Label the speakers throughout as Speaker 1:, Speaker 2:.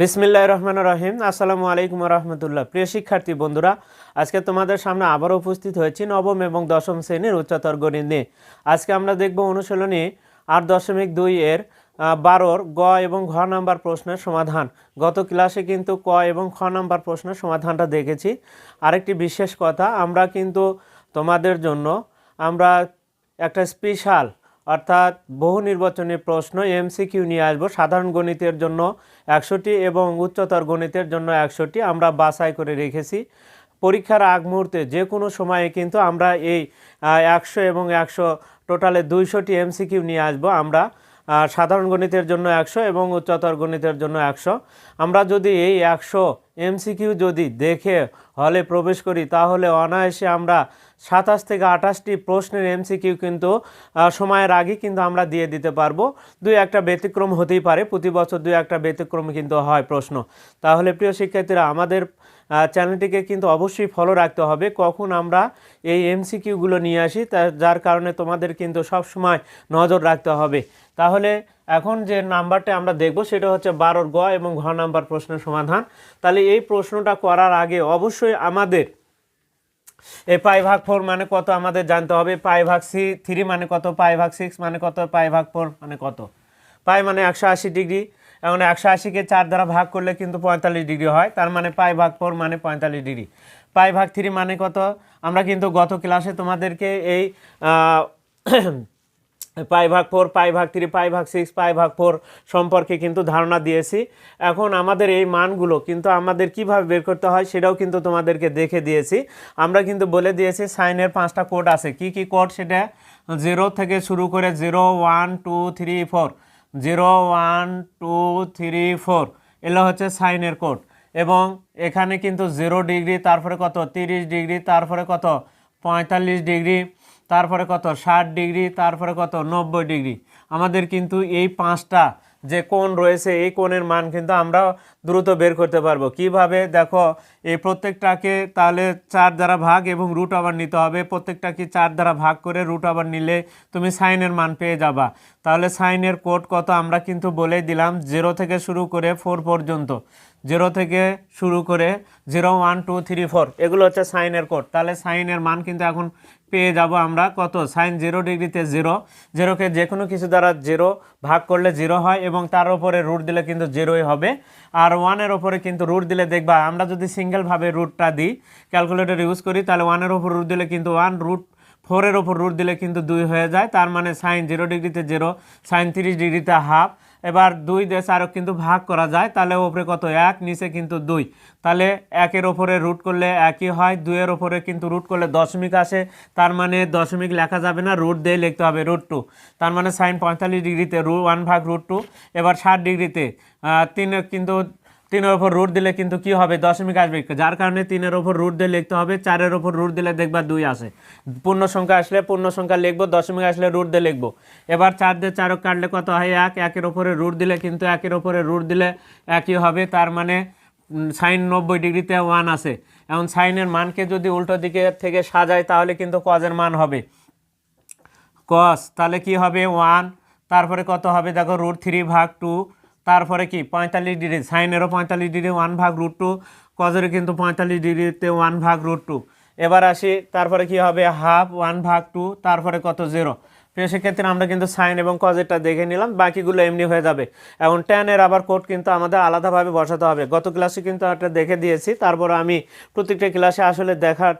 Speaker 1: বিসমিল্লাহ রহমান রহিম। আসসালামু আলাইকুম রহমতুল্লাহ প্রিয় শিক্ষার্থী বন্ধুরা, আজকে তোমাদের সামনে আবারও উপস্থিত হয়েছি নবম এবং দশম শ্রেণির উচ্চতর গণিত নিয়ে। আজকে আমরা দেখব অনুশীলনী আট দশমিক দুই এর বারোর গ এবং ঘ নাম্বার প্রশ্নের সমাধান। গত ক্লাসে কিন্তু ক এবং খ নাম্বার প্রশ্নের সমাধানটা দেখেছি। আরেকটি বিশেষ কথা, আমরা কিন্তু তোমাদের জন্য আমরা একটা স্পেশাল অর্থাৎ বহু নির্বাচনী প্রশ্ন এমসিকিউ নিয়ে আসব। সাধারণ গণিতের জন্য একশোটি এবং উচ্চতর গণিতের জন্য একশোটি আমরা বাছাই করে রেখেছি। পরীক্ষার আগ মুহূর্তে যে কোনো সময়ে কিন্তু আমরা এই একশো এবং একশো টোটালে দুইশোটি এমসিকিউ নিয়ে আসব। আমরা সাধারণ গণিতের জন্য একশো এবং উচ্চতর গণিতের জন্য একশো। আমরা যদি এই একশো এমসিকিউ যদি দেখে হলে প্রবেশ করি, তাহলে অনায়াসে আমরা সাতাশ থেকে আঠাশটি প্রশ্নের এমসিকিউ কিন্তু সময়ের আগে কিন্তু আমরা দিয়ে দিতে পারব। দুই একটা ব্যতিক্রম হতেই পারে, প্রতি বছর দুই একটা ব্যতিক্রম কিন্তু হয় প্রশ্ন। তাহলে প্রিয় শিক্ষার্থীরা, আমাদের চ্যানেলটিকে কিন্তু অবশ্যই ফলো রাখতে হবে। কখন আমরা এই এমসিকিউগুলো নিয়ে আসি যার কারণে তোমাদের কিন্তু সব সময় নজর রাখতে হবে। তাহলে এখন যে নাম্বারটা আমরা দেখব, সেটা হচ্ছে বারোর গ এবং ঘ নাম্বার প্রশ্নের সমাধান। তাহলে এই প্রশ্নটা করার আগে অবশ্যই আমাদের এই পাই ভাগ ফোর মানে কত আমাদের জানতে হবে? পাই ভাগ সি থ্রি মানে কত? পাই ভাগ সিক্স মানে কত? পাই ভাগ ফোর মানে কত? পাই মানে একশো আশি ডিগ্রি। এখন একশো আশিকে চার দ্বারা ভাগ করলে কিন্তু পঁয়তাল্লিশ ডিগ্রি হয়। তার মানে পাই ভাগ ফোর মানে পঁয়তাল্লিশ ডিগ্রি। পাই ভাগ থ্রি মানে কত? আমরা কিন্তু গত ক্লাসে তোমাদেরকে এই পাই ভাগ ফোর, পাই ভাগ থ্রি, পাই ভাগ সিক্স, পাই ভাগ ফোর সম্পর্কে কিন্তু ধারণা দিয়েছি। এখন আমাদের এই মানগুলো কিন্তু আমাদের কীভাবে বের করতে হয় সেটাও কিন্তু তোমাদেরকে দেখে দিয়েছি। আমরা কিন্তু বলে দিয়েছি সাইনের পাঁচটা কোড আছে। কি কি কোড? সেটা জিরো থেকে শুরু করে zero, one, two, three, four. Zero, one, two, three, four. এগুলো হচ্ছে সাইনের কোড। এবং এখানে কিন্তু জিরো ডিগ্রি, তারপরে কত? তিরিশ ডিগ্রি, তারপরে কত? পঁয়তাল্লিশ ডিগ্রি। তারপরে কত? ষাট ডিগ্রি, তারপরে কত? নব্বই ডিগ্রি। আমাদের কিন্তু এই পাঁচটা যে কোণ রয়েছে, এই কোণের মান কিন্তু আমরা দ্রুত বের করতে পারব। কীভাবে? দেখো, এই প্রত্যেকটাকে তাহলে চার দ্বারা ভাগ এবং রুট আবার নিতে হবে। প্রত্যেকটাকে চার দ্বারা ভাগ করে রুট আবার নিলে তুমি সাইনের মান পেয়ে যাবা। তাহলে সাইনের কোড কত? আমরা কিন্তু বলেই দিলাম জিরো থেকে শুরু করে ফোর পর্যন্ত। জিরো থেকে শুরু করে zero, one, two, three, four, এগুলো হচ্ছে সাইনের কোড। তাহলে সাইনের মান কিন্তু এখন পেয়ে যাব আমরা কত? সাইন জিরো ডিগ্রিতে জিরো। জিরোকে যে কোনো কিছু দ্বারা জিরো ভাগ করলে জিরো হয় এবং তার উপরে রুট দিলে কিন্তু জিরোই হবে। আর ওয়ানের ওপরে কিন্তু রুট দিলে দেখবা, আমরা যদি সিঙ্গেলভাবে রুটটা দিই, ক্যালকুলেটর ইউজ করি, তাহলে ওয়ানের ওপর রুট দিলে কিন্তু ওয়ান, রুট ফোরের ওপর রুট দিলে কিন্তু দুই হয়ে যায়। তার মানে সাইন জিরো ডিগ্রিতে জিরো, সাইন তিরিশ ডিগ্রিতে হাফ এবার দুই দেশ আরও কিন্তু ভাগ করা যায়, তাহলে ওপরে কত? এক, নিচে কিন্তু দুই। তাহলে একের ওপরে রুট করলে একই হয়, দুইয়ের ওপরে কিন্তু রুট করলে দশমিক আসে, তার মানে দশমিক লেখা যাবে না রুট দিয়ে লিখতে হবে রুট টু তার মানে সাইন পঁয়তাল্লিশ ডিগ্রিতে রু ওয়ান ভাগ রুট টু এবার ষাট ডিগ্রিতে তিন কিন্তু তিনের ওপর রুট দিলে কিন্তু কি হবে? দশমিক আসবে যার কারণে তিনের ওপর রুট দিয়ে লিখতে হবে, চারের ওপর রুট দিলে দেখবা দুই আসে। পূর্ণ সংখ্যা আসলে পূর্ণ সংখ্যা লিখব, দশমিক আসলে রুট দিয়ে লিখব। এবার চার দিয়ে চারক কাটলে কত হয়? এক। একের ওপরে রুট দিলে কিন্তু একের ওপরে রুট দিলে একই হবে। তার মানে সাইন নব্বই ডিগ্রিতে ওয়ান আসে। এখন সাইনের মানকে যদি উল্টো দিকে থেকে সাজায় তাহলে কিন্তু কজের মান হবে? কস। তাহলে কি হবে? ওয়ান। তারপরে কত হবে? দেখো, রুট থ্রি ভাগ টু তারপরে কি পঁয়তাল্লিশ ডিগ্রি, সাইনেরও পঁয়তাল্লিশ ডিগ্রি, ওয়ান ভাগ রুট টু কজেরও কিন্তু পঁয়তাল্লিশ ডিগ্রিতে ওয়ান ভাগ রুট টু। এবার আসি, তারপরে কি হবে? হাফ, ওয়ান ভাগ টু, তারপরে কত? জিরো। প্রিয় সেক্ষেত্রে আমরা কিন্তু সাইন এবং কজেরটা দেখে নিলাম, বাকিগুলো এমনি হয়ে যাবে। এখন টেনের আবার কোড কিন্তু আমাদের আলাদাভাবে বসাতে হবে। গত ক্লাসে কিন্তু একটা দেখে দিয়েছি, তারপর আমি প্রত্যেকটা ক্লাসে আসলে দেখার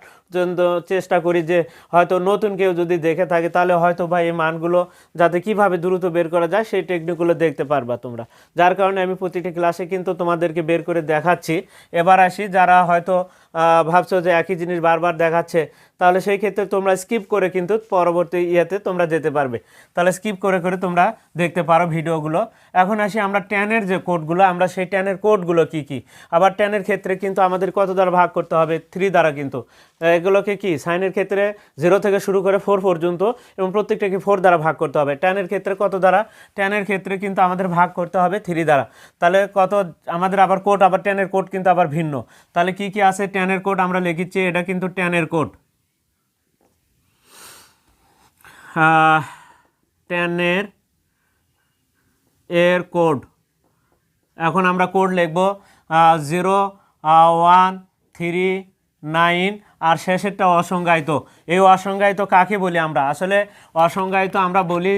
Speaker 1: চেষ্টা করি যে হয়তো নতুন কেউ যদি দেখে থাকে, তাহলে হয়তো ভাই এই মানগুলো যাতে কীভাবে দ্রুত বের করা যায় সেই টেকনিকগুলো দেখতে পারবা তোমরা। যার কারণে আমি প্রতিটি ক্লাসে কিন্তু তোমাদেরকে বের করে দেখাচ্ছি। এবার আসি, যারা হয়তো ভাবছ যে একই জিনিস বারবার দেখাচ্ছে, তাহলে সেই ক্ষেত্রে তোমরা স্কিপ করে কিন্তু পরবর্তী ইয়েতে তোমরা যেতে পারবে। তাহলে স্কিপ করে করে তোমরা দেখতে পারো ভিডিওগুলো। এখন আসি আমরা ট্যানের যে কোডগুলো আমরা সেই ট্যানের কোডগুলো কি কি? আবার ট্যানের ক্ষেত্রে কিন্তু আমাদের কত দ্বারা ভাগ করতে হবে? থ্রি দ্বারা কিন্তু। এগুলোকে কি সাইনের ক্ষেত্রে জিরো থেকে শুরু করে ফোর পর্যন্ত এবং প্রত্যেকটাকে ফোর দ্বারা ভাগ করতে হবে। ট্যানের ক্ষেত্রে কত দ্বারা? ট্যানের ক্ষেত্রে কিন্তু আমাদের ভাগ করতে হবে থ্রি দ্বারা। তাহলে কত, আমাদের আবার কোড আবার ট্যানের কোড কিন্তু আবার ভিন্ন। তাহলে কি কি আছে? ট্যানের কোড আমরা লিখিচ্ছি এটা কিন্তু ট্যানের কোড টেনের এর কোড এখন আমরা কোড লিখব জিরো ওয়ান থ্রি নাইন আর শেষেরটা অসংজ্ঞায়িত। এই অসংজ্ঞায়িত কাকে বলি আমরা? আসলে অসংজ্ঞায়িত আমরা বলি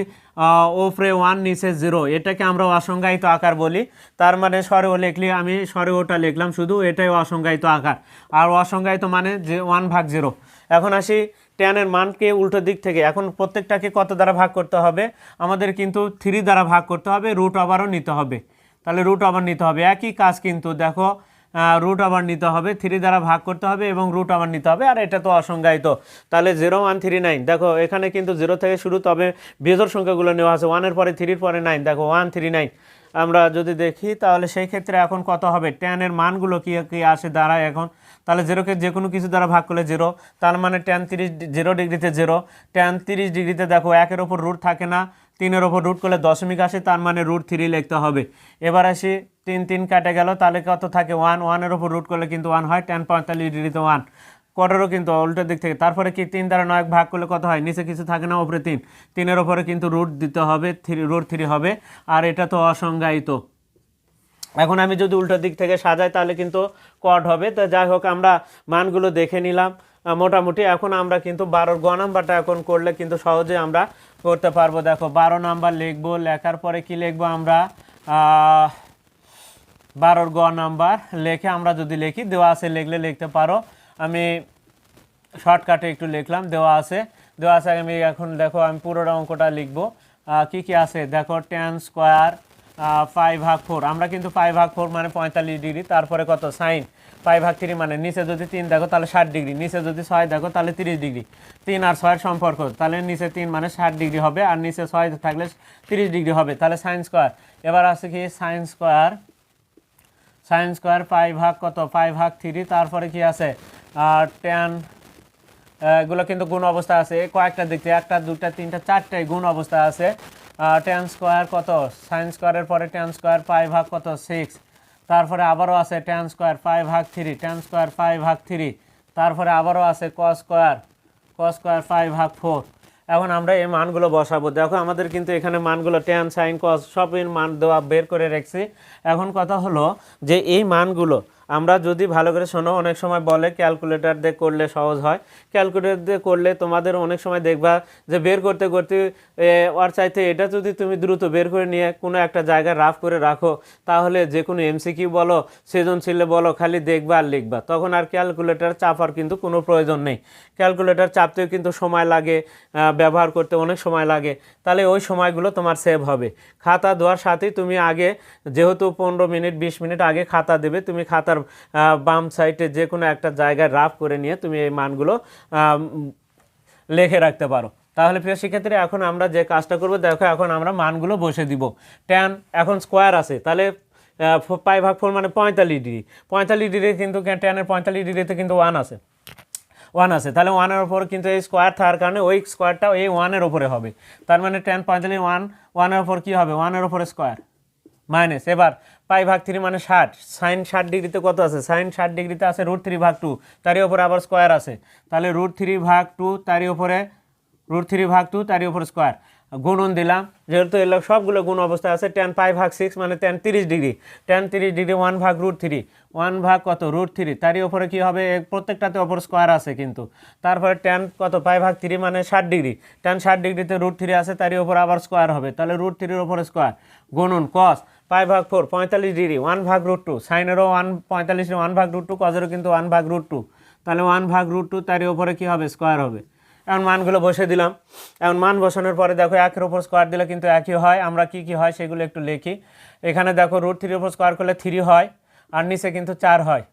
Speaker 1: ওপরে ওয়ান নিচে জিরো এটাকে আমরা অসংজ্ঞায়িত আকার বলি। তার মানে সরেও লিখলি আমি সরে ওটা লিখলাম শুধু, এটাই অসংজ্ঞায়িত আকার। আর অসংজ্ঞায়িত মানে যে ওয়ান ভাগ জিরো এখন আসি টেনের মানকে উল্টো দিক থেকে। এখন প্রত্যেকটাকে কত দ্বারা ভাগ করতে হবে? আমাদের কিন্তু থ্রি দ্বারা ভাগ করতে হবে রুট আবারও নিতে হবে। তাহলে রুট আবার নিতে হবে। একই কাজ কিন্তু, দেখো রুট আবার নিতে হবে থ্রি দ্বারা ভাগ করতে হবে এবং রুট আবার নিতে হবে, আর এটা তো অসংজ্ঞায়িত। তাহলে জিরো ওয়ান থ্রি নাইন দেখো, এখানে কিন্তু জিরো থেকে শুরু, তবে বিজোর সংখ্যাগুলো নেওয়া আছে ওয়ানের পরে থ্রির পরে নাইন দেখো ওয়ান থ্রি নাইন আমরা যদি দেখি, তাহলে সেই ক্ষেত্রে এখন কত হবে? টেনের মানগুলো কি, কী আসে দাঁড়ায় এখন। তাহলে জিরোকে যে কোনো কিছু দ্বারা ভাগ করলে জিরো তার মানে টেন তিরিশ জিরো ডিগ্রিতে জিরো টেন তিরিশ ডিগ্রিতে দেখো, একের ওপর রুট থাকে না। তিনের ওপর রুট করলে দশমিক আসে, তার মানে রুট থ্রি লিখতে হবে। এবার আসি, তিন তিন কাটে গেল, তাহলে কত থাকে? ওয়ান ওয়ানের ওপর রুট করলে কিন্তু ওয়ান হয় টেন পঁয়তাল্লিশ ডিগ্রিতে ওয়ান কোয়ার্টারও কিন্তু উল্টো দিক থেকে। তারপরে কি তিন দ্বারা নয় ভাগ করলে কত হয়? নিচে কিছু থাকে না ওপরে তিন। তিনের ওপরে কিন্তু রুট দিতে হবে থ্রি রুট থ্রি হবে, আর এটা তো অসংজ্ঞায়িত। এখন আমি যদি উল্টো দিক থেকে সাজাই, তাহলে কিন্তু কট হবে। তো যাই হোক, আমরা মানগুলো দেখে নিলাম। মোটামুটি এখন আমরা কিন্তু বারোর গ নাম্বারটা এখন করলে কিন্তু সহজে আমরা করতে পারব। দেখো, বারো নাম্বার লিখব, লেখার পরে কি লিখব আমরা? বারোর গ নাম্বার লেখে আমরা যদি লিখি, দেওয়া আছে লিখলে লিখতে পারো। আমি শর্টকাটে একটু লিখলাম, দেওয়া আছে। দেওয়া আছে, আমি এখন দেখো, আমি পুরোটা অঙ্কটা লিখব। কি কি আছে? দেখো টেন স্কোয়ার ফাইভ ভাগ ফোর আমরা কিন্তু ফাইভ ভাগ ফোর মানে পঁয়তাল্লিশ ডিগ্রি তারপরে কত? সাইন ফাইভ ভাগ থ্রি মানে নিচে যদি তিন দেখো, তাহলে ষাট ডিগ্রি নিচে যদি ছয় দেখো, তাহলে তিরিশ ডিগ্রি তিন আর ছয়ের সম্পর্ক, তাহলে নিচে তিন মানে ষাট ডিগ্রি হবে, আর নিচে ছয় থাকলে তিরিশ ডিগ্রি হবে। তাহলে সাইন স্কোয়ার এবার আছে কি? Sine square sine square five ভাগ কত? ফাইভ ভাগ থ্রি তারপরে কি আছে? আর টেন এগুলো কিন্তু গুণ অবস্থা আছে। এই কয়েকটা দেখতে, একটা, দুটা, তিনটা চারটায় গুণ অবস্থা আছে। টেন স্কোয়ার কত? সাইন স্কোয়ারের পরে টেন স্কোয়ার ফাইভ ভাগ কত? সিক্স তারপরে আবারও আছে টেন স্কোয়ার ফাইভ ভাগ থ্রি টেন স্কোয়ার ফাইভ ভাগ থ্রি তারপরে আবারও আছে ক স্কোয়ার ক স্কোয়ার ফাইভ ভাগ ফোর এখন আমরা এই মানগুলো বসাবো। দেখো, আমাদের কিন্তু এখানে মানগুলো টেন সাইন কস সব এর মান দেওয়া বের করে রেখেছি। এখন কথা হলো যে এই মানগুলো আমরা যদি ভালো করে শোনো, অনেক সময় বলে ক্যালকুলেটর দিয়ে করলে সহজ হয়। ক্যালকুলেটর দিয়ে করলে তোমাদের অনেক সময় দেখবা যে বের করতে করতে ওর চাইতে এটা যদি তুমি দ্রুত বের করে নিয়ে কোনো একটা জায়গায় রাফ করে রাখো, তাহলে যে কোনো এমসিকিউ বলো, সৃজনশীলে বলো, খালি দেখবা আর লিখবা। তখন আর ক্যালকুলেটর চাপার কিন্তু কোনো প্রয়োজন নেই। ক্যালকুলেটর চাপতেও কিন্তু সময় লাগে ব্যবহার করতে অনেক সময় লাগে। তাহলে ওই সময়গুলো তোমার সেভ হবে। খাতা দেওয়ার সাথেই তুমি আগে, যেহেতু পনেরো মিনিট, বিশ মিনিট আগে খাতা দেবে, তুমি খাতার বাম সাইডে যে কোনো একটা জায়গায় রাফ করে নিয়ে তুমি এই মানগুলো লিখে রাখতে পারো। তাহলে প্রিয় শিক্ষার্থী এখন আমরা যে কাজটা করব, দেখো এখন আমরা মানগুলো বসে দিব। ট্যান এখন স্কোয়ার আছে, তাহলে পাই ভাগ ফোর মানে পঁয়তাল্লিশ ডিগ্রি পঁয়তাল্লিশ ডিগ্রি কিন্তু ট্যানের পঁয়তাল্লিশ ডিগ্রিতে কিন্তু ওয়ান আছে। ওয়ান আছে, তাহলে ওয়ানের ওপর কিন্তু এই স্কোয়ার থাকার কারণে ওই স্কোয়ারটা এই ওয়ানের ওপরে হবে। তার মানে টেন পঁয়তাল্লিশ ওয়ান ওয়ানের ওপর কী হবে? ওয়ানের ওপরে স্কোয়ার মাইনাস এবার পাই ভাগ থ্রি মানে ষাট সাইন ষাট ডিগ্রিতে কত আছে? সাইন ষাট ডিগ্রিতে আছে রুট থ্রি ভাগ টু তারই ওপরে আবার স্কোয়ার আছে। তাহলে রুট থ্রি ভাগ টু তারই ওপরে রুট থ্রি ভাগ টু তারই ওপরে স্কোয়ার গুণন দিলাম, যেহেতু এগুলো সবগুলো গুণ অবস্থায় আছে টেন পাই ভাগ সিক্স মানে টেন তিরিশ ডিগ্রি টেন তিরিশ ডিগ্রি ওয়ান ভাগ রুট থ্রি ওয়ান ভাগ কত? রুট থ্রি তারই ওপরে কী হবে? প্রত্যেকটাতে ওপর স্কোয়ার আছে কিন্তু। তারপরে টেন কত? পাই ভাগ থ্রি মানে ষাট ডিগ্রি টেন ষাট ডিগ্রিতে রুট থ্রি আছে, তারই ওপর আবার স্কোয়ার হবে। তাহলে রুট থ্রির ওপরে স্কোয়ার গুণন কস পাই ভাগ ফোর, পঁয়তাল্লিশ ডিগ্রি ওয়ান ভাগ রুট টু সাইনেরও ওয়ান পঁয়তাল্লিশ ওয়ান ভাগ রুট টু কজেরও কিন্তু ওয়ান ভাগ রুট টু তাহলে ওয়ান ভাগ রুট টু তারই ওপরে কী হবে? স্কোয়ার হবে। এখন মানগুলো বসে দিলাম। এখন মান বসানোর পরে দেখো একের ওপর স্কোয়ার দিলে কিন্তু একই হয়। আমরা কি কি হয় সেগুলো একটু লিখি। এখানে দেখো রুট থ্রির ওপর স্কোয়ার করলে থ্রি হয়, আর নিচে কিন্তু চার হয়।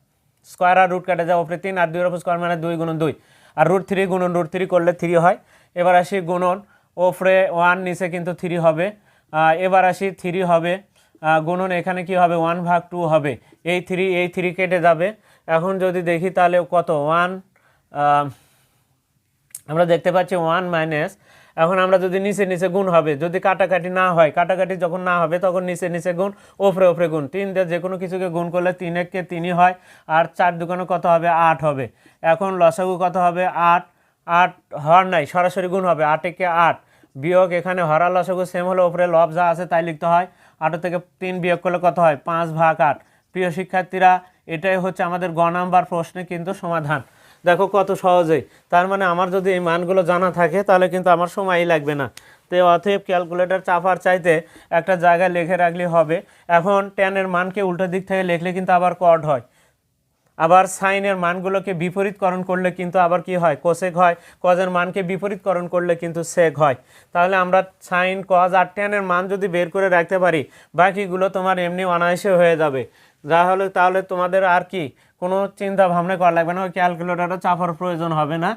Speaker 1: স্কোয়ার আর রুট কাটে যায় ওপরে তিন, আর দুইয়ের ওপর স্কোয়ার মানে দুই গুণন দুই। আর রুট থ্রি গুণন রুট থ্রি করলে থ্রি হয়। এবার আসি গুণন, ওপরে ওয়ান নিচে কিন্তু থ্রি হবে। এবার আসি থ্রি হবে। গুণন এখানে কি হবে? ওয়ান ভাগ টু হবে। এই থ্রি এই থ্রি কেটে যাবে। এখন যদি দেখি তাহলে কত? ওয়ান আমরা দেখতে পাচ্ছি ওয়ান মাইনাস এখন আমরা যদি নিচে নিচে গুণ হবে, যদি কাটাকাটি না হয়, কাটাকাটি যখন না হবে, তখন নিচে নিচে গুণ, ওপরে ওপরে গুণ। তিন দিয়ে যে কোনো কিছুকে গুণ করলে তিন এককে তিনই হয়, আর চার দোকানে কত হবে? আট হবে। এখন লসাগু কত হবে? আট। আট হর নাই, সরাসরি গুণ হবে। আট একে আট। বিয়োগ এখানে হরা লসাগু সেম হলে ওপরে লব যা আছে তাই লিখতে হয়। আটের থেকে তিন বিয়োগ করলে কত হয়? পাঁচ ভাগ আট। প্রিয় শিক্ষার্থীরা, এটাই হচ্ছে আমাদের গ নাম্বার প্রশ্নে কিন্তু সমাধান। দেখো কত সহজেই। তার মানে আমার যদি এই মানগুলো জানা থাকে, তাহলে কিন্তু আমার সময়ই লাগবে না। তো অতএব ক্যালকুলেটার চাপার চাইতে একটা জায়গায় লিখে রাখলে হবে। এখন টেনের মানকে উল্টো দিক থেকে লিখলে কিন্তু আবার কট হয়। আবার সাইনের মানগুলোকে বিপরীতকরণ করলে কিন্তু আবার কি হয়? কোসেক হয়। কজের মানকে বিপরীতকরণ করলে কিন্তু সেক হয়। তাহলে আমরা সাইন কজ আর টেনের মান যদি বের করে রাখতে পারি, বাকিগুলো তোমার এমনি অনায়াসে হয়ে যাবে। যা হলে তাহলে তোমাদের আর কি? কোনো চিন্তা ভাবনা করা লাগবে না, ওই ক্যালকুলেটারও চাপার প্রয়োজন হবে না।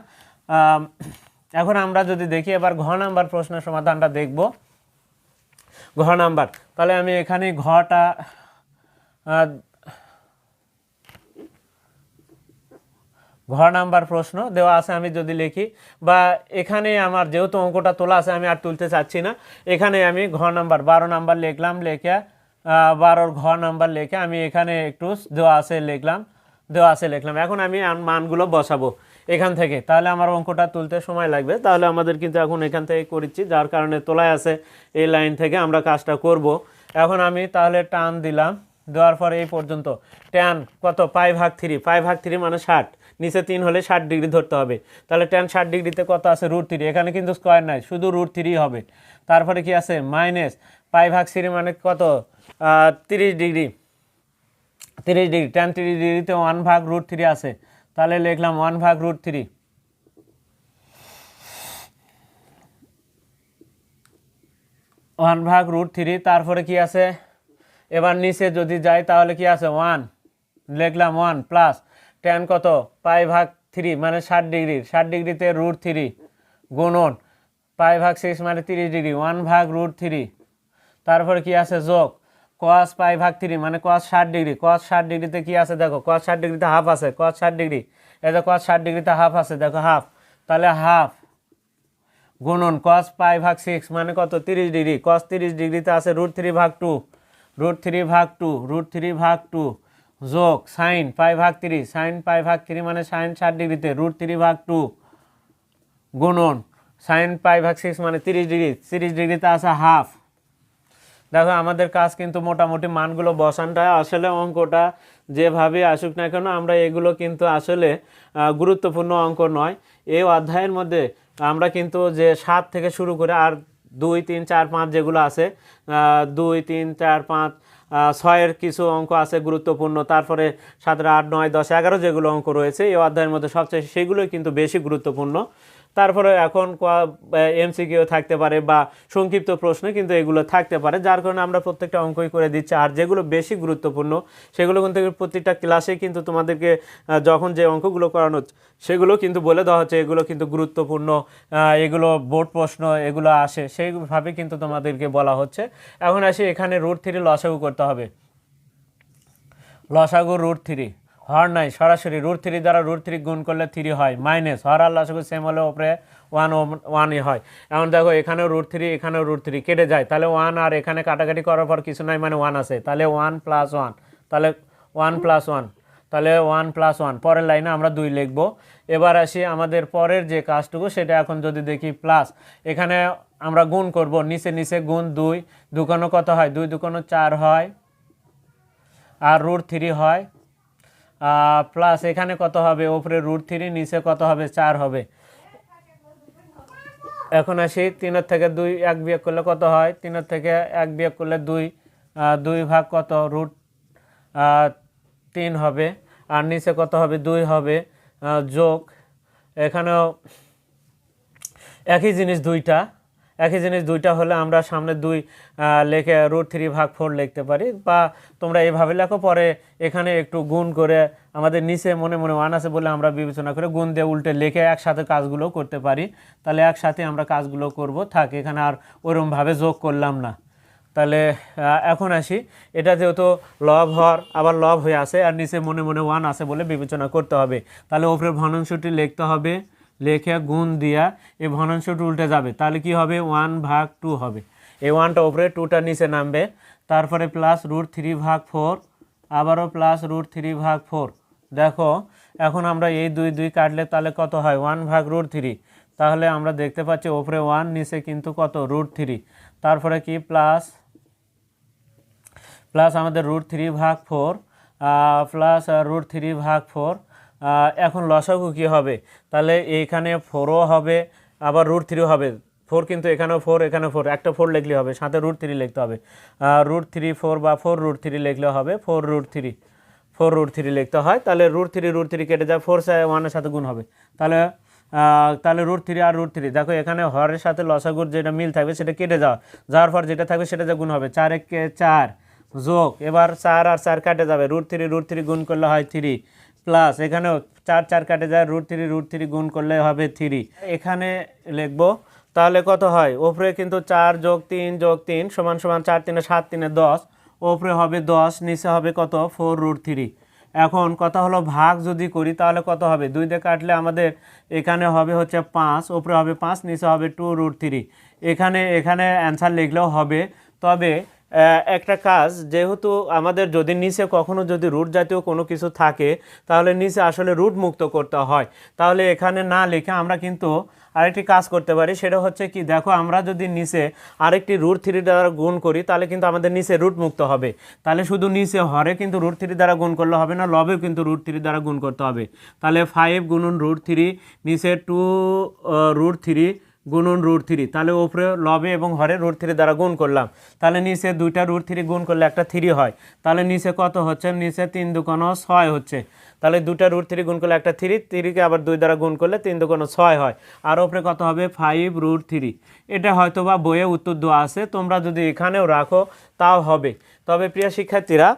Speaker 1: এখন আমরা যদি দেখি, এবার ঘ নাম্বার প্রশ্নের সমাধানটা দেখব। ঘ নাম্বার। তাহলে আমি এখানে ঘটা আহ, ঘ নাম্বার প্রশ্ন দেওয়া আছে আমি যদি লিখি বা এখানে আমার যেহেতু অঙ্কটা তোলা আছে আমি আর তুলতে চাচ্ছি না। এখানে আমি ঘর নাম্বার বারো নাম্বার লিখলাম লেখে বারোর ঘর নাম্বার লিখে আমি এখানে একটু দেওয়া আছে লিখলাম দেওয়া আছে লিখলাম। এখন আমি মানগুলো বসাবো এখান থেকে। তাহলে আমার অঙ্কটা তুলতে সময় লাগবে। তাহলে আমাদের কিন্তু এখন এখান থেকে করেছি যার কারণে তোলায় আছে এই লাইন থেকে আমরা কাজটা করব। এখন আমি তাহলে টান দিলাম দেওয়ার পরে এই পর্যন্ত। ট্যান কত? পাই ভাগ থ্রি। পাই ভাগ থ্রি মানে ষাট। নিচে তিন হলে ষাট ডিগ্রি ধরতে হবে। তাহলে টেন ষাট ডিগ্রিতে কত আছে? রুট থ্রি এখানে কিন্তু স্কোয়ার নাই, শুধু রুট থ্রি হবে। তারপরে কি আছে? মাইনাস পাই ভাগ থ্রি মানে কত? তিরিশ ডিগ্রি। তিরিশ ডিগ্রি। টেন তিরিশ ডিগ্রিতে ওয়ান ভাগ রুট থ্রি আছে। তাহলে লিখলাম ওয়ান ভাগ রুট থ্রি ওয়ান ভাগ রুট থ্রি তারপরে কি আছে? এবার নিচে যদি যাই তাহলে কি আছে? ওয়ান লিখলাম ওয়ান প্লাস টেন কত? পাই ভাগ থ্রি মানে ষাট ডিগ্রি ষাট ডিগ্রিতে রুট থ্রি গুণন। পাই ভাগ সিক্স মানে তিরিশ ডিগ্রি ওয়ান ভাগ রুট থ্রি তারপরে কি আছে? যোগ। কস পাই ভাগ থ্রি মানে কস ষাট ডিগ্রি কস ষাট ডিগ্রিতে কি আছে? দেখো কস ষাট ডিগ্রিতে হাফ আছে। কস ষাট ডিগ্রি যে কস ষাট ডিগ্রিতে হাফ আছে, দেখো হাফ তাহলে হাফ গুণন। কস পাই ভাগ সিক্স মানে কত? তিরিশ ডিগ্রি কস তিরিশ ডিগ্রিতে আছে রুট থ্রি ভাগ টু রুট থ্রি ভাগ টু রুট থ্রি ভাগ টু যোগ সাইন পাই ভাগ থ্রি সাইন পাই ভাগ থ্রি মানে সাইন ষাট ডিগ্রিতে রুট থ্রি ভাগ টু গুণন সাইন পাই ভাগ সিক্স মানে তিরিশ ডিগ্রি, তিরিশ ডিগ্রিতে আছে হাফ দেখো, আমাদের কাজ কিন্তু মোটামুটি মানগুলো বসানটা, আসলে অঙ্কটা যেভাবে আসুক না কেন, আমরা এগুলো কিন্তু আসলে গুরুত্বপূর্ণ অঙ্ক নয়। এই অধ্যায়ের মধ্যে আমরা কিন্তু যে সাত থেকে শুরু করে আর দুই, তিন, চার, পাঁচ যেগুলো আছে দুই, তিন, চার, পাঁচ ছয়ের কিছু অঙ্ক আছে গুরুত্বপূর্ণ। তারপরে সাতের আট, নয়, দশ, এগারো যেগুলো অঙ্ক রয়েছে, এই অধ্যায়ের মধ্যে সবচেয়ে সেগুলোই কিন্তু বেশি গুরুত্বপূর্ণ। তারপরে এখন এমসিকিউ থাকতে পারে বা সংক্ষিপ্ত প্রশ্ন কিন্তু এগুলো থাকতে পারে। যার কারণে আমরা প্রত্যেকটা অঙ্কই করে দিচ্ছি। আর যেগুলো বেশি গুরুত্বপূর্ণ, সেগুলো কিন্তু প্রত্যেকটা ক্লাসে কিন্তু তোমাদেরকে যখন যে অঙ্কগুলো করানো সেগুলো কিন্তু বলে দেওয়া হচ্ছে। এগুলো কিন্তু গুরুত্বপূর্ণ এগুলো বোর্ড প্রশ্ন, এগুলো আসে, সেইভাবে কিন্তু তোমাদেরকে বলা হচ্ছে। এখন আসি এখানে রুট থ্রি লসাগু করতে হবে। লসাগু রুট থ্রি হর নাই, সরাসরি রুট থ্রি দ্বারা রুট থ্রি গুণ করলে থ্রি হয়, মাইনাস হর আর লসাগু সেম হলে ওপরে ওয়ান ওয়ানই হয়। এখন দেখো, এখানেও রুট থ্রি, এখানেও রুট থ্রি, কেটে যায়। তাহলে ওয়ান আর এখানে কাটাকাটি করার পর কিছু নাই মানে ওয়ান আছে। তাহলে ওয়ান প্লাস ওয়ান তাহলে ওয়ান প্লাস ওয়ান তাহলে ওয়ান প্লাস ওয়ান পরের লাইনে আমরা দুই লিখব। এবার আসি আমাদের পরের যে কাজটুকু, সেটা এখন যদি দেখি প্লাস এখানে আমরা গুণ করব, নিচে নিচে গুণ দুই, দুকানো কত হয়? দুই দুকানো চার হয়, আর রুট থ্রি হয় প্লাস এখানে কত হবে? ওপরে রুট থ্রি নিচে কত হবে? চার হবে। এখন আসি, তিনের থেকে দুই, এক বিয়োগ করলে কত হয়? তিনের থেকে এক বিয়োগ করলে দুই দুই ভাগ কত? রুট তিন হবে। আর নিচে কত হবে? দুই হবে। যোগ, এখানেও একই জিনিস দুইটা। একই জিনিস দুইটা হলে আমরা সামনে দুই লেখে রুট থ্রি ভাগ ফোর লিখতে পারি। বা তোমরা এইভাবে লেখো, পরে এখানে একটু গুণ করে আমাদের নিচে মনে মনে ওয়ান আছে বলে আমরা বিবেচনা করে গুণ দিয়ে উল্টে লেখে একসাথে কাজগুলো করতে পারি। তাহলে একসাথে আমরা কাজগুলো করব। থাক, এখানে আর ওরমভাবে যোগ করলাম না। তাহলে এখন আসি। এটা যেহেতু লব হর আবার লব হয়ে আছে, আর নিচে মনে মনে ওয়ান আছে বলে বিবেচনা করতে হবে। তাহলে ওপরে ভনাংশটি লিখতে হবে। লেখে, গুণ দিয়া এই ভনাংশটি উল্টে যাবে। তাহলে কি হবে? ওয়ান ভাগ টু হবে। এই ওয়ানটা ওপরে, টুটা নিচে নামবে। তারপরে প্লাস রুট থ্রি ভাগ ফোর আবারও প্লাস রুট থ্রি ভাগ ফোর দেখো, এখন আমরা এই দুই দুই কাটলে তাহলে কত হয়? ওয়ান ভাগ রুট থ্রি তাহলে আমরা দেখতে পাচ্ছি ওপরে ওয়ান নিচে কিন্তু কত? রুট থ্রি তারপরে কি? প্লাস প্লাস আমাদের রুট থ্রি ভাগ ফোর প্লাস রুট থ্রি ভাগ ফোর এখন লসাগু কী হবে। তাহলে এইখানে ফোরও হবে, আবার রুট থ্রিও হবে। ফোর কিন্তু এখানেও ফোর এখানে ফোর একটা ফোর লিখলে হবে, সাথে রুট থ্রি লিখতে হবে। রুট থ্রি ফোর বা ফোর রুট থ্রি লিখলে হবে four root three four root three লিখতে হয়, তাহলে রুট থ্রি রুট থ্রি কেটে যায় ফোর ওয়ানের সাথে গুণ হবে। তাহলে তাহলে রুট থ্রি আর রুট থ্রি দেখো, এখানে হরের সাথে লসাগুর যেটা মিল থাকবে, সেটা কেটে যাওয়া। যাওয়ার পর যেটা থাকবে, সেটা যা গুণ হবে। চার একে চার যোগ। এবার চার আর চার কাটে যাবে। রুট থ্রি রুট থ্রি গুণ করলে হয় থ্রি প্লাস এখানেও চার চার কাটে যায় রুট থ্রি রুট থ্রি গুণ করলে হবে থ্রি এখানে লিখব, তাহলে কত হয়? ওপরে কিন্তু চার যোগ তিন যোগ তিন সমান সমান চার তিনে সাত তিনে দশ। ওপরে হবে দশ, নিচে হবে কত? ফোর রুট থ্রি এখন কথা হলো ভাগ যদি করি, তাহলে কত হবে? দুই দিয়ে কাটলে আমাদের এখানে হবে হচ্ছে পাঁচ, ওপরে হবে পাঁচ, নিচে হবে টু রুট থ্রি এখানে এখানে অ্যান্সার লিখলেও হবে। তবে একটা কাজ, যেহেতু আমাদের যদি নিচে কখনো যদি রুট জাতীয় কোনো কিছু থাকে, তাহলে নিচে আসলে রুট মুক্ত করতে হয়। তাহলে এখানে না লিখে আমরা কিন্তু আরেকটি কাজ করতে পারি, সেটা হচ্ছে কি, দেখো আমরা যদি নিচে আরেকটি রুট থ্রি দ্বারা গুণ করি, তাহলে কিন্তু আমাদের নিচে রুট মুক্ত হবে। তাহলে শুধু নিচে হরে কিন্তু রুট থ্রি দ্বারা গুণ করলে হবে না লবেও কিন্তু রুট থ্রি দ্বারা গুণ করতে হবে। তাহলে ফাইভ গুণন রুট থ্রি, নিচে টু রুট থ্রি গুণন রুট থ্রি। তাহলে ওপরে লবে এবং হরে রুট থ্রি দ্বারা গুণ করলাম। তাহলে নিচে দুইটা রুট থ্রি গুণ করলে একটা থ্রি হয়। তাহলে নিচে কত হচ্ছে? নিচে তিন দুকোনো ছয় হচ্ছে। তাহলে দুটা রুট থ্রি গুণ করলে একটা থ্রি, থ্রিকে আবার দুই দ্বারা গুণ করলে তিন দুকোনো ছয় হয়। আর ওপরে কত হবে? ফাইভ রুট থ্রি এটা হয়তো বা বইয়ে উত্তর দেওয়া আছে। তোমরা যদি এখানেও রাখো, তাও হবে। তবে প্রিয় শিক্ষার্থীরা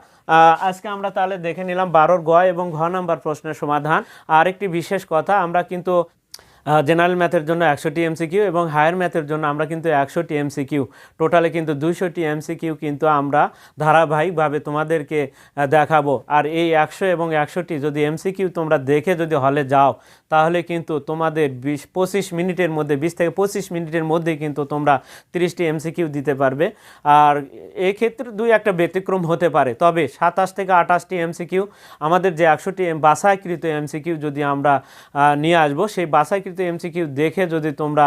Speaker 1: আজকে আমরা তাহলে দেখে নিলাম বারোর গ এবং ঘ নাম্বার প্রশ্নের সমাধান। আর একটি বিশেষ কথা, আমরা কিন্তু জেনারেল ম্যাথের জন্য একশোটি এমসিকিউ এবং হায়ার ম্যাথের জন্য আমরা কিন্তু একশোটি এমসিকিউ টোটালে কিন্তু দুইশোটি এমসিকিউ কিন্তু আমরা ধারাবাহিকভাবে তোমাদেরকে দেখাবো। আর এই একশো এবং একশোটি যদি এমসিকিউ তোমরা দেখে যদি হলে যাও, তাহলে কিন্তু তোমাদের বিশ, পঁচিশ মিনিটের মধ্যে, বিশ থেকে পঁচিশ মিনিটের মধ্যে কিন্তু তোমরা তিরিশটি এমসিকিউ দিতে পারবে। আর এই ক্ষেত্রে দুই একটা ব্যতিক্রম হতে পারে। তবে সাতাশ থেকে আঠাশটি এমসিকিউ আমাদের যে একশোটি বাসাইকৃত এমসিকিউ যদি আমরা নিয়ে আসব, সেই বাসাইকৃত এমসিকিউ দেখে যদি তোমরা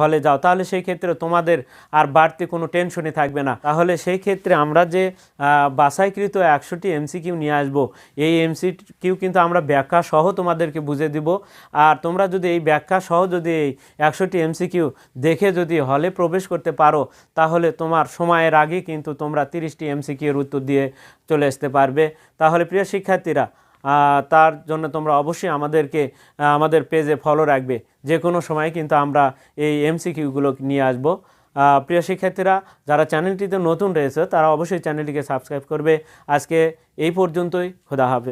Speaker 1: হলে যাও তাহলে সেই ক্ষেত্রে তোমাদের আর বাড়তি কোনো টেনশনই থাকবে না। তাহলে সেই ক্ষেত্রে আমরা যে আহ, বাছাইকৃত একশোটি এমসিকিউ নিয়ে আসব এই এমসিকিউ কিন্তু আমরা ব্যাখ্যা সহ তোমাদেরকে বুঝে দিব। আর তোমরা যদি এই ব্যাখ্যা সহ যদি এই একশোটি এমসিকিউ দেখে যদি হলে প্রবেশ করতে পারো তাহলে তোমার সময়ের আগে কিন্তু তোমরা তিরিশটি এমসিকিউর উত্তর দিয়ে চলে আসতে পারবে। তাহলে প্রিয় শিক্ষার্থীরা তার জন্য তোমরা অবশ্যই আমাদেরকে আমাদের পেজে ফলো রাখবে। যে কোনো সময় কিন্তু আমরা এই এমসিকিউগুলো নিয়ে আসব। প্রিয় শিক্ষার্থীরা, যারা চ্যানেলটিতে নতুন রয়েছে, তারা অবশ্যই চ্যানেলটিকে সাবস্ক্রাইব করবে। আজকে এই পর্যন্তই, খোদা হাফেজ।